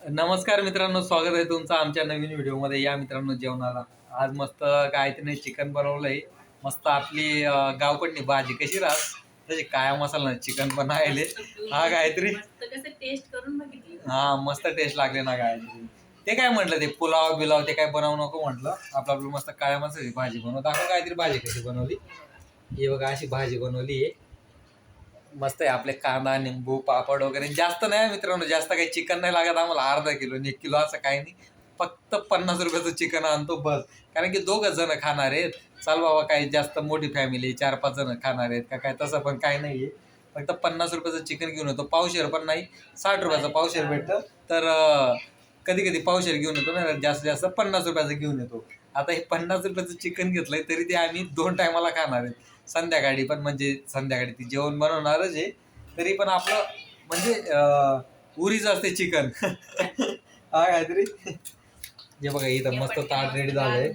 नमस्कार मित्रांनो स्वागत आहे तुमचं आमच्या नवीन व्हिडिओमध्ये. या मित्रांनो जेवणाला. आज मस्त गायत्रीने चिकन बनवलंय. मस्त आपली अं, गावकडनी भाजी कशी राहत तशी काया मसाला चिकन पण आहे हा गायत्री मस्त कसं टेस्ट करून बघितली. हा मस्त टेस्ट लागले ना गायत्री ते काय म्हटलं ते? पुलाव बिलाव ते काय बनवू नको म्हटलं. आपलं आपलं मस्त काळ्या मसाल्याची भाजी बनवत दाखव गायत्री भाजी कशी बनवली. ही बघा अशी भाजी बनवली आहे. मस्त आहे आपले कांदा निंबू पापड वगैरे. जास्त नाही मित्रांनो जास्त काही चिकन नाही लागत आम्हाला अर्धा किलो एक किलो असं काही नाही. फक्त पन्नास रुपयाचं चिकन आणतो बस. कारण की दोघं जण खाणार आहेत. चाल बाबा काही जास्त मोठी फॅमिली चार पाच जण खाणार आहेत का काय तसं पण काही नाही आहे. फक्त पन्नास रुपयाचं चिकन घेऊन येतो. पावशेर पण नाही साठ रुपयाचं पावशेर भेटतं तर कधी कधी पावशेर घेऊन येतो ना जास्तीत जास्त पन्नास रुपयाचं घेऊन येतो. आता हे पन्नास रुपयाचं चिकन घेतलंय तरी ते आम्ही दोन टायमाला खाणार आहेत. संध्याकाळी पण म्हणजे संध्याकाळी ती जेवण बनवणारच आहे. तरी पण आपलं म्हणजे उरीच असते चिकन. हा काहीतरी. जे बघा इथं मस्त ताट रेडी झालंय.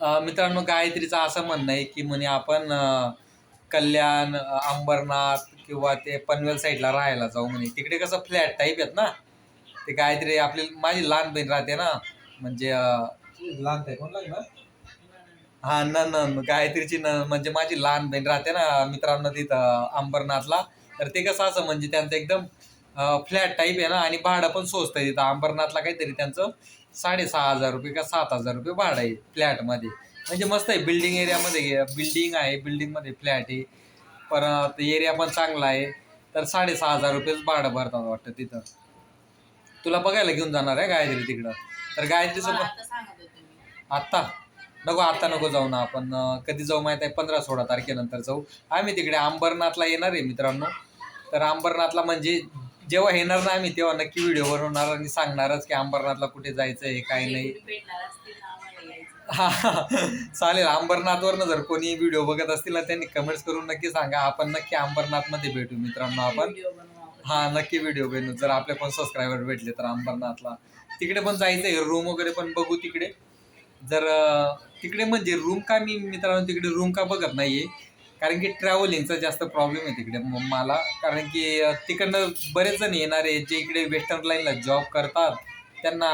अं, मित्रांनो गायत्रीचं असं म्हणणं आहे की म्हणे आपण कल्याण अंबरनाथ किंवा ते पनवेल साईडला राहायला जाऊ म्हणे. तिकडे कसं फ्लॅट टाईप आहेत ना. ते गायत्री आपली माझी लहान बहीण राहते ना. म्हणजे लहान ताई कोण लागणार? हा न न गायत्रीची न म्हणजे माझी लहान बहीण राहते ना मित्रांनो तिथं अंबरनाथला. तर ते कसं असं म्हणजे त्यांचं एकदम फ्लॅट टाईप आहे ना आणि भाडं पण स्वस्त आहे तिथं. अंबरनाथला काहीतरी त्यांचं साडेसहा हजार रुपये का सात हजार रुपये भाडं आहे फ्लॅटमध्ये म्हणजे मस्त आहे बिल्डिंग एरियामध्ये बिल्डिंग आहे बिल्डिंगमध्ये फ्लॅट आहे. परत एरिया पण चांगला आहे. तर साडेसहा हजार रुपयेच भाडं भरतात वाटतं तिथं. तुला बघायला घेऊन जाणार आहे गायत्री तिकडं. तर गायत्री मला सोबत आता सांगत होते मी. आत्ता? नको आत्ता नको जाऊ ना आपण. कधी जाऊ माहिती आहे? पंधरा सोळा तारखेनंतर जाऊ. आम्ही तिकडे अंबरनाथला येणार आहे मित्रांनो. तर अंबरनाथला म्हणजे जेव्हा येणार ना आम्ही तेव्हा नक्की व्हिडिओ बनवणार आणि सांगणारच की अंबरनाथला कुठे जायचं आहे काय नाही. हा. चालेल अंबरनाथवरनं जर कोणी व्हिडिओ बघत असतील ना त्यांनी कमेंट्स करून नक्की सांगा. आपण नक्की अंबरनाथमध्ये भेटू मित्रांनो आपण. हा नक्की व्हिडिओ बनवू. जर आपले पण सबस्क्रायबर भेटले तर अंबरनाथला. तिकडे पण जायचंय रूम वगैरे पण बघू तिकडे. जर तिकडे म्हणजे रूम का मी मित्रांनो तिकडे रूम का बघत नाही आहे कारण की ट्रॅव्हलिंगचा जास्त प्रॉब्लेम आहे तिकडे. मला कारण की तिकडनं बरेच जण येणारे जे इकडे वेस्टर्न लाईनला जॉब करतात. त्यांना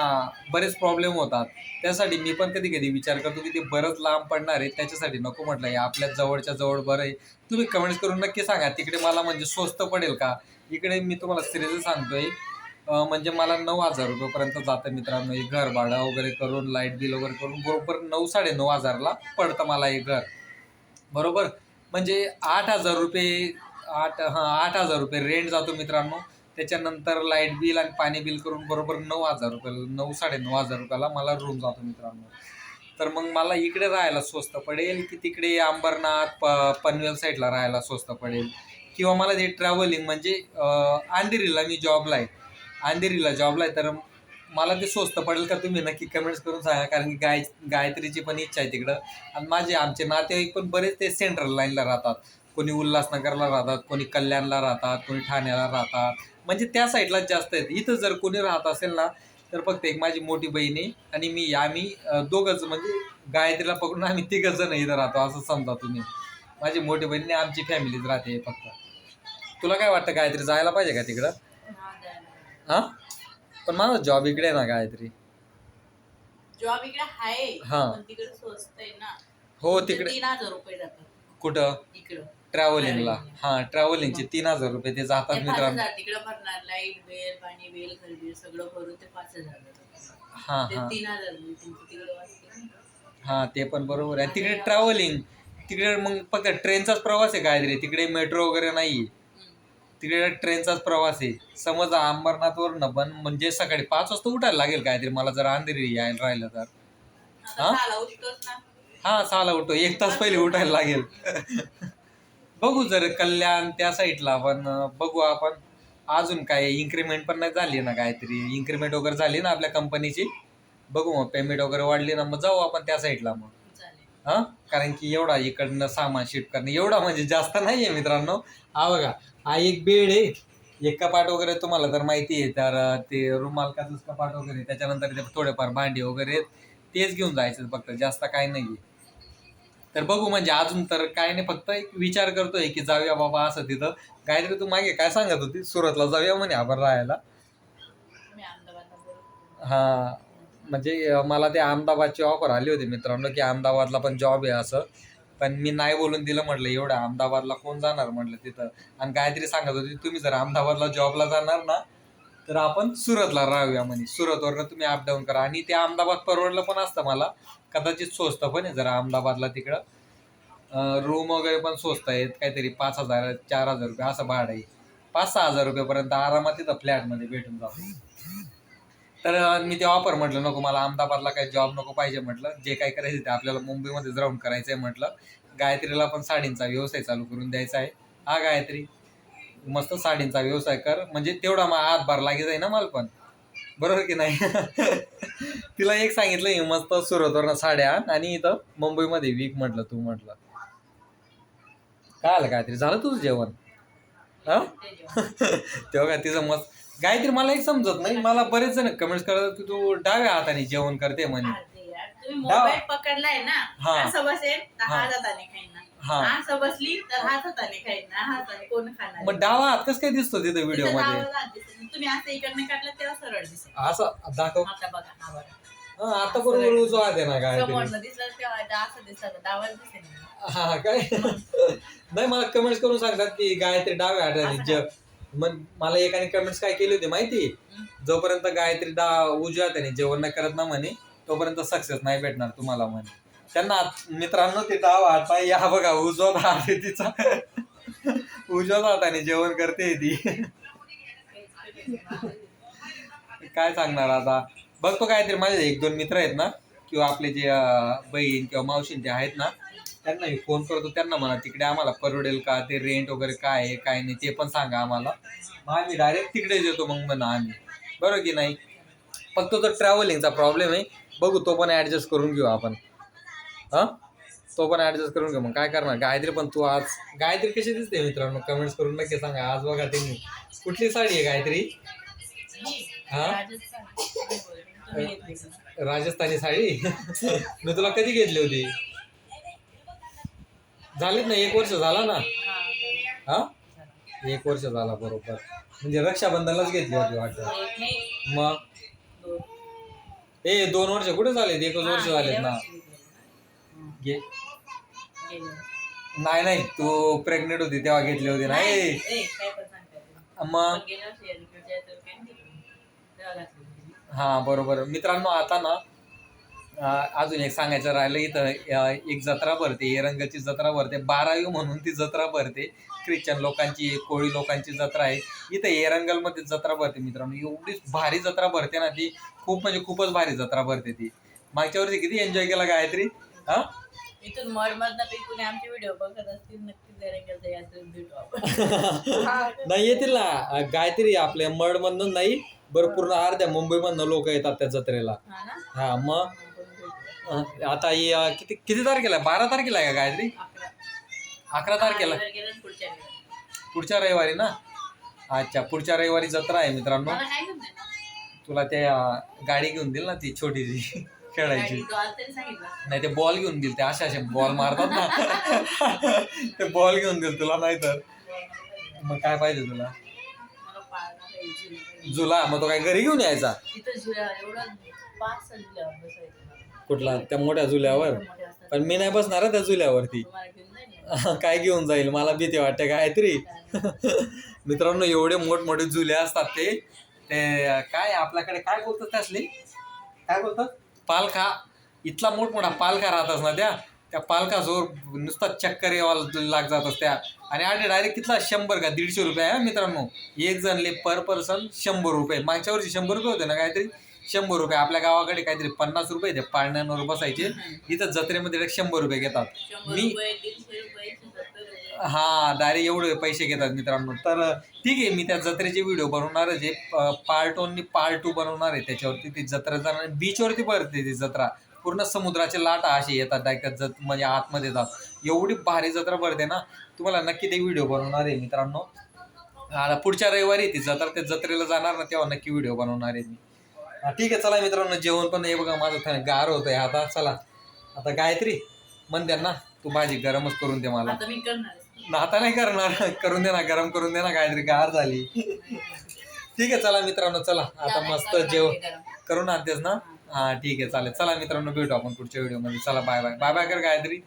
बरेच प्रॉब्लेम होतात. त्यासाठी मी पण कधी कधी विचार करतो की ते बरंच लांब पडणार आहे त्याच्यासाठी नको म्हटलं आहे आपल्या जवळच्या जवळ बरं आहे. तुम्ही कमेंट्स करून नक्की सांगा तिकडे मला म्हणजे स्वस्त पडेल का? इकडे मी तुम्हाला सिरियसली सांगतोय. अं, म्हणजे मला नऊ हजार रुपयेपर्यंत जातं मित्रांनो. हे घर भाडं वगैरे करून लाइट बिल वगैरे करून बरोबर नऊ साडे नऊ हजारला पडतं मला हे घर. बरोबर? म्हणजे आठ हजार रुपये आठ हां आठ हजार रुपये रेंट जातो मित्रांनो. त्याच्यानंतर लाइट बिल आणि पाणी बिल करून बरोबर नऊ हजार रुपये नऊ साडे नऊ हजार रुपयाला मला रूम जातो मित्रांनो. तर मग मला इकडे राहायला स्वस्त पडेल की तिकडे अंबरनाथ प पनवेल साईडला राहायला स्वस्त पडेल? किंवा मला ते ट्रॅव्हलिंग म्हणजे अं, अंधेरीला मी जॉबला आहे. अंधेरीला जॉबला आहे तर मला ते स्वस्त पडेल का तुम्ही नक्की कमेंट्स करून सांगा कारण की गाय गायत्रीची पण इच्छा आहे तिकडं. आणि माझे आमचे नातेवाईक पण बरेच ते सेंट्रल लाईनला राहतात. कोणी उल्हासनगरला राहतात कोणी कल्याणला राहतात कोणी ठाण्याला राहतात. म्हणजे त्या साईडला जास्त आहेत. इथं जर कोणी राहत असेल ना तर फक्त एक माझी मोठी बहीण आहे आणि मी आम्ही दोघंच म्हणजे गायत्रीला पकडून आम्ही तिघच जण इथं राहतो असं समजा तुम्ही. माझी मोठी बहीण आमची फॅमिलीच राहते फक्त. तुला काय वाटतं गायत्री जायला पाहिजे का तिकडं? हा, पण माझा जॉब इकडे आहे ना गायत्री. जॉब इकडे आहे हा. पण तिकडे स्वस्त आहे ना. हो तिथे तिकडे. तीन हजार रुपये जातात. कुठं? इकडं. ट्रॅव्हलिंगला हां ट्रॅव्हलिंगचे तीन हजार रुपये ते जातात ते पाच मित्रांनो हजार तिकडे भरणार लाइट बिल पाणी बिल घर बिल सगळं भरून ते पाच हजार जातात. हां ते हां. तीन हजार तुमचं तिकडे वाचते ना. हां ते पण बरोबर आहे. तिकडे ट्रॅव्हलिंग तिकडे मग फक्त ट्रेनचाच प्रवास आहे गायत्री. तिकडे मेट्रो वगैरे नाही. तिकडे ट्रेनचाच प्रवास आहे. समज अंबरनाथवरनं पण म्हणजे सकाळी पाच वाजता उठायला लागेल काहीतरी. मला जर अंधेरी यायला राहिलं तर. हा? झाला उठतोच ना. हां सहाला उठतो. एक तास पहिले उठायला लागेल. बघू जर कल्याण त्या साईडला पण बघू आपण. अजून काय इन्क्रीमेंट पण नाही झाली ना काहीतरी. इन्क्रीमेंट वगैरे झाली ना आपल्या कंपनीची बघू मग पेमेंट वगैरे वाढली ना मग जाऊ आपण त्या साईडला मग. चालेल. हां? कारण की एवढा इकडनं सामान शिफ्ट करणं एवढा म्हणजे जास्त नाही आहे मित्रांनो. हा बघा हा एक बेड आहे. एक कपाट वगैरे तुम्हाला तर माहिती आहे. तर ते रुमालकाचंच कपाट वगैरे त्याच्यानंतर ते थोडेफार भांडी वगैरे. तेच घेऊन जायचं फक्त. जास्त काही नाही तर बघू म्हणजे अजून तर काय नाही. फक्त एक विचार करतोय की जाऊया बाबा असं तिथं. गायत्री तू मागे काय सांगत होती? सुरतला जाऊया म्हणे आपण राहायला. हा. म्हणजे मला ते अहमदाबादची ऑफर आली होती मित्रांनो की अहमदाबादला पण जॉब आहे असं. पण मी नाही बोलून दिलं म्हटलं एवढं अहमदाबादला कोण जाणार म्हटलं तिथं? आणि काहीतरी सांगत होती तुम्ही जर अहमदाबादला जॉबला जाणार ना तर आपण सुरतला राहूया म्हणे. सुरतवरनं तुम्ही अपडाऊन करा. आणि ते अहमदाबाद परवडलं पण असतं मला. कदाचित स्वस्त पण आहे जरा अहमदाबादला तिकडं. रूम वगैरे पण स्वस्त आहेत. काहीतरी पाच हजार चार हजार रुपये असं भाडं आहे. पाच सहा हजार रुपयेपर्यंत आरामात तिथं फ्लॅटमध्ये भेटून जातो. तर मी ते ऑफर म्हटलं नको मला अहमदाबादला काही जॉब नको पाहिजे म्हटलं. जे काही करायचं ते आपल्याला मुंबईमध्ये राहून करायचं आहे म्हटलं. गायत्रीला पण साडींचा व्यवसाय चालू करून द्यायचा आहे. हा गायत्री मस्त साडींचा व्यवसाय कर. म्हणजे तेवढा मा हातभार लागे आहे ना मला पण. बरोबर की नाही? तिला एक सांगितलं मी मस्त सुरतवरनं साड्या आणि इथं मुंबईमध्ये वीक म्हटलं तू म्हटलं. काय आलं गायत्री? झालं तुझं जेवण? हा? तेव्हा काय तिचं मस्त गायत्री मला एक समजत नाही. मला बरेच जण कमेंट्स करतात की तू डाव्या हाताने जेवण करते म्हणे. अरे यार, तुम्ही मोबाईल पकडलाय ना हा. असं बसेल तर हा. हाताने खाईन ना. असं बसली तर हात हाताने खाईन ना. हाताने कोण खाणार? मग डावा हात कसं काय दिसतो तिथं व्हिडिओ तिथं मध्ये? डावा हात दिसेल. तुम्ही असं इकडनं काढलं तेव्हा सरळ दिसेल. असं दाखव. आता बघा हा बघा. हा, आता बरोबर उजवा हात आहे ना गायत्री. समोरनं दिसलं तेव्हा आता असं दिसलं डावाच दिसेल. हा काय? नाही मला कमेंट्स करून सांगतात की गायत्री डाव्या हाताने जे मग मला एकाने कमेंट्स काय केली होती माहिती? जोपर्यंत गायत्री दहा उजव्या त्याने जेवण नाही करत ना म्हणे तोपर्यंत सक्सेस नाही भेटणार तुम्हाला म्हणे. त्यांना मित्रांनो ते डावा हात या बघा उजवा हात आहे तिचा. उजव्या हाताने जेवण करते ती. काय सांगणार आता? बघतो काहीतरी माझे एक दोन मित्र आहेत ना किंवा आपले जे बहीण किंवा मावशींचे आहेत ना त्यांना मी फोन करतो त्यांना म्हणा तिकडे आम्हाला परवडेल का? ते रेंट वगैरे काय आहे काय नाही ते पण सांगा आम्हाला. मग आम्ही डायरेक्ट तिकडेच येतो मग म्हणा आम्ही. बरोबर की नाही? फक्त तो ट्रॅव्हलिंगचा प्रॉब्लेम आहे. बघू तो पण ॲडजस्ट करून घेऊ आपण. हां? तो पण ॲडजस्ट करून घेऊ. मग काय करणार? गायत्री पण तू आज गायत्री कशी दिसते मित्रांनो? कमेंट्स करून नक्की सांगा. आज बघा त्यांनी कुठली साडी आहे गायत्री? हा? राजस्थानी साडी? मी तुला कधी घेतली होती? झालीत ना एक वर्ष झाला ना? हा. एक वर्ष झाला बरोबर. म्हणजे रक्षाबंधनलाच घेतली होती वाटतं. मग. ए दोन वर्ष कुठे झालेत? एकच वर्ष झालेत ना. घे. नाही नाही. तू प्रेग्नेंट होती तेव्हा घेतली होती ना. ए. मग? नाही होती. हा बरोबर. मित्रांनो आता ना अजून एक सांगायचं राहिलं इथं एक जत्रा भरते एरंगाची जत्रा भरते बारावी म्हणून ती जत्रा भरते. ख्रिश्चन लोकांची कोळी लोकांची जत्रा आहे. इथं एरंगलमध्ये जत्रा भरते मित्रांनो. एवढी भारी जत्रा भरते ना ती. खूप म्हणजे खूपच भारी जत्रा भरते ती. मागच्या वर्षी किती एन्जॉय केला गायत्री? हा? इथून मड मधनं बी कुणी आमचे व्हिडिओ बघत असतील नक्कीच एरंगलच्या यात्रेत भेटू आपण. नाही येतील ना. गायत्री आपल्या मडमधनं नाही बरं पूर्ण अर्ध्या मुंबईमधनं लोक येतात त्या जत्रेला. हा ना? हा मग? आता ही अं, किती किती तारखेला आहे? बारा तारखेला आहे का गायत्री अकरा. तारखेला पुढच्या रविवारी. ना अच्छा पुढच्या रविवारी जत्रा आहे मित्रांनो? तुला ते अं, गाडी घेऊन देईल ना ती छोटीशी खेळायची नाही ते बॉल घेऊन देईल ते असे असे बॉल मारतात ना ते बॉल घेऊन देईल तुला नाही तर मग काय पाहिजे तुला. जुला मग तो काय घरी घेऊन यायचा तिथं एवढं पाच बसायचं. कुठला? त्या मोठ्या असतात. पण मी नाही बसणार त्या ना? काय घेऊन जाईल? मला भीती वाटते गायत्री मित्रांनो एवढे मोठमोठे जुले असतात ते. ते काय आपल्याकडे काय बोलतात त्यासले काय बोलतात? पालखा. इथला मोठमोठा पालखा राहतात ना त्या. त्या पालखाजवळ नुसता चक्कर यावा लाग जातात त्या आणि आधी डायरेक्ट कितला शंभर का दीडशे रुपये आहे मित्रांनो. एक जणले पर पर्सन शंभर रुपये. मागच्या वर्षी शंभर रुपये होते ना काहीतरी? शंभर रुपये. आपल्या गावाकडे काहीतरी पन्नास रुपये ते पाळण्यांवर बसायचे. इथं जत्रेमध्ये direct शंभर रुपे घेतात. शंभर मी रुपये दीडशे रुपये एकशे सत्तर रुपये. हा डायरेक्ट एवढे पैसे घेतात मित्रांनो. तर ठीक आहे मी त्या जत्रेचे व्हिडिओ बनवणारच आहे. पार्ट वन पार्ट टू बनवणार आहे. त्याच्यावरती ती जत्रा जाणार बीचवरती भरते ती जत्रा. पूर्ण समुद्राचे लाटा असे येतात डायरेक्ट जत म्हणजे आतमध्ये येतात. एवढी भारी जत्रा भरते ना. तुम्हाला नक्की ते व्हिडिओ बनवणार आहे मित्रांनो. आता पुढच्या रविवारी ती जत्रा त्या जत्रेला जाणार ना तेव्हा नक्की व्हिडिओ बनवणार आहे मी. ठीक आहे चला मित्रांनो जेवण पण हे बघा माझं गार होतंय आता चला. आता गायत्री म्हणते ना तू भाजी गरमच करून दे मला. आता मी करणार. आहे. आता नाही करणार. करून दे ना गरम करून दे ना काहीतरी गार झाली. ठीक आहे चला मित्रांनो चला. आता मस्त करणार जेव आहे गरम. करून आणतेस ना? हा ठीक आहे चालेल. चला मित्रांनो भेटू आपण पुढच्या व्हिडिओमध्ये चला बाय बाय. बाय बाय कर गायत्री.